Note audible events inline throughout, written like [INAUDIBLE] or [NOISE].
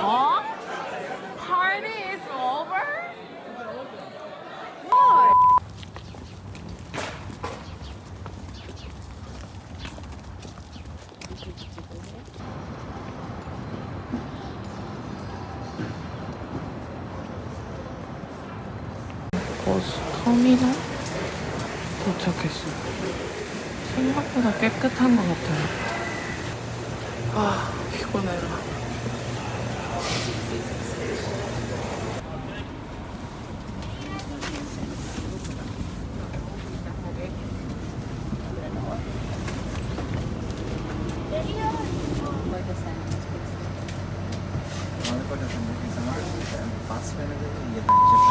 어? Party is over? 버스 터미널 도착했어. 생각보다 깨끗한 것 같아요. 아, 피곤해라. Basmene de yedinci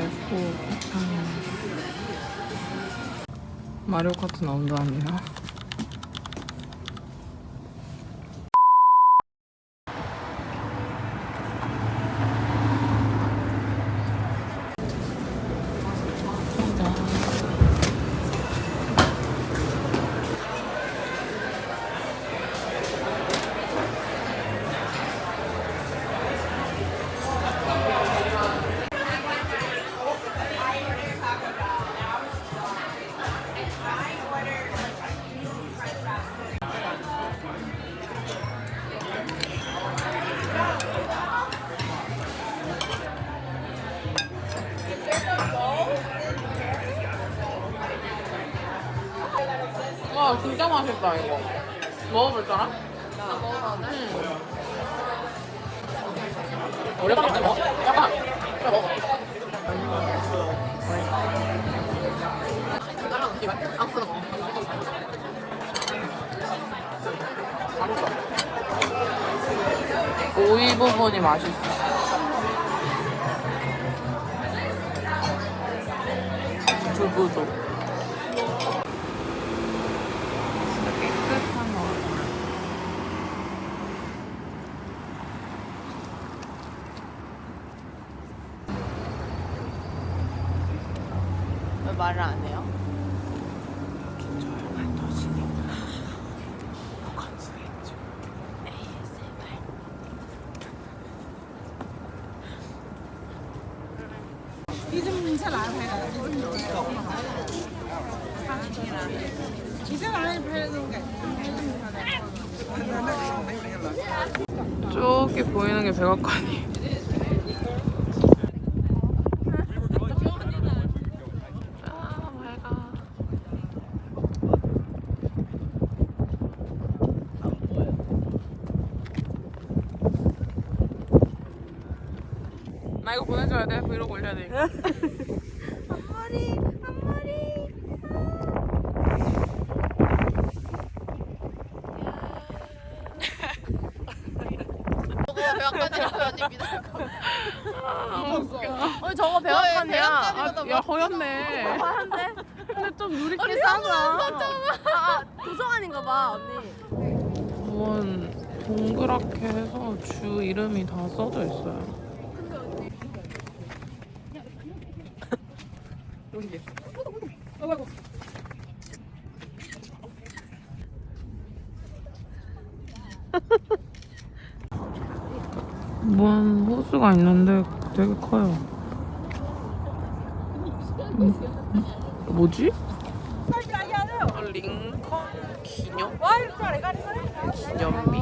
얇고. 마리오 카트 나온다네요 와 진짜 맛있다 이거. 먹어볼 사람? 응. 오랜만에 먹어. 약간 그래 먹어. 나랑 맞대? 아무거나 먹어. 오이 부분이 맛있어. 두부도. 진짜 깨끗한 거 같아요. 왜 말을 안 해요? 조용한 도시니까 건수했죠. 저기 보이는 게 백악관이에요. 보내줘야 돼. 브이로그 올려야 돼. 이거. 앞머리 앞머리 저거 배역관이라고 언니 믿을 거 아, 웃겨. 어 저거 배역관이야 아, 야, 허였네. 한데 근데 좀 누리끼리 언니 싸구나. 아, 아 도서관인가 봐 언니 원 동그랗게 해서 주 이름이 다 써져 있어요. 무한 [LAUGHS] 호수가 있는데 되게 커요. 음, 음, 뭐지? 아, 링컨 기념? 기념비?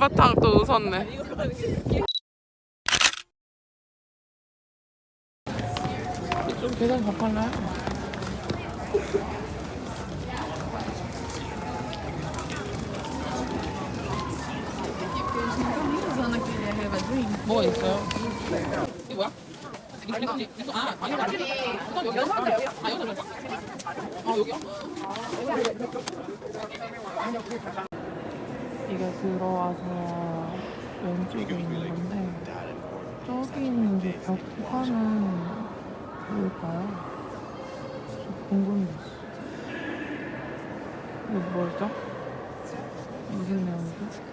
한바탕 또 웃었네. 좀 계산 바꿀래요? 뭐가 있어요? 이거 뭐야? 아, 아니, 아니, 아니. 여기, 여기. 아, 여기서 몇 아, 여기요? 이게 들어와서 왼쪽에 있는 건데 저기 있는 게 벽화는 뭘까요? 저 궁금했어. 이거 뭐죠? 무슨 내용이죠?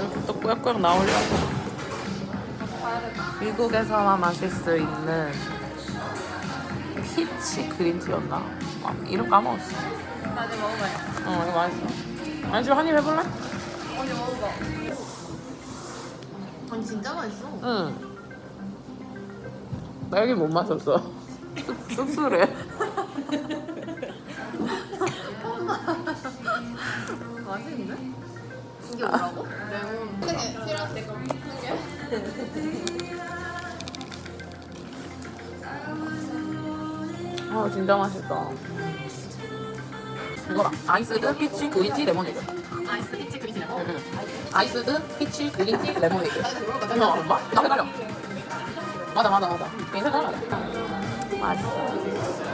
이렇게 또 꾸역꾸역 나오려고 미국에서만 마실 수 있는 피치 그린티였나? 아, 이름 까먹었어 나중에 먹어봐요. 어 이거 맛있어 아니 지금 한입 해볼래? 언니 먹어봐. 아니 진짜 맛있어. 응 나 여기 못 마셨어 [LAUGHS] 씁쓸해 맛있는데? 이게 뭐라고? 레몬. 근데 싫어. 아 진짜 맛있다. 이거 봐 아이스드 피치 그린티 레모네이드. 아이스 피치 마. 응. 아이스드 피치 그린티 레모네이드 어, 뭐? 나 헷갈려. 맞아 맞아 맞아. 이게 헷갈려 맛있어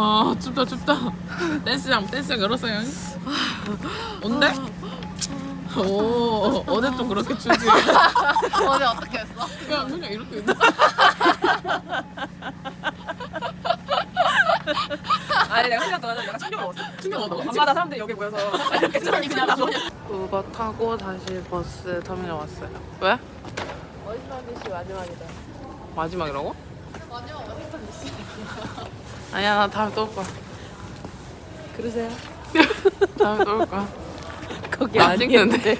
와 춥다 춥다 댄스장 댄스장 열었어요 온대? 오 어제 또 그렇게 추지 어제 어떻게 했어? 그냥 그냥 이렇게 있는 아니 내가 그냥 너는 약간 충격 먹었어. 충격 먹었어. 밤마다 사람들이 여기 모여서 이렇게 그냥 나도 우버 타고 다시 버스 터미널 왔어요 왜? 어디서 미시 마지막이다. 마지막이라고? 마지막 어디서 미시? 아니야 나 다음에 또 올 거야. 그러세요? [LAUGHS] 다음에 또 올 거야. 거기 안 찍는데.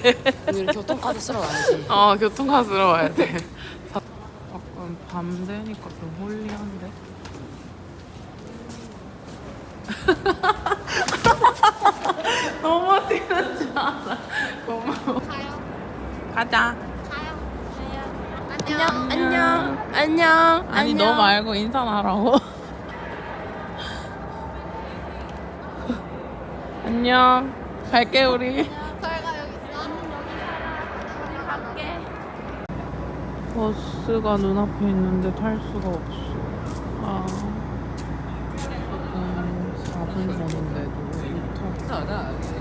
우리 교통카드 쓰러 가야지. [LAUGHS] 어 교통카스로 와야 돼. 사- 조금 밤 되니까 좀 홀리한데? [LAUGHS] 너무 뛰는 줄 알아? 고마워. 가자. 안녕. 안녕. 안녕. 아니 너 말고 인사나 하라고 안녕 갈게 우리. 버스가 눈앞에 있는데 탈 수가 없어. 아. 지금 4분 전인데도 못 타.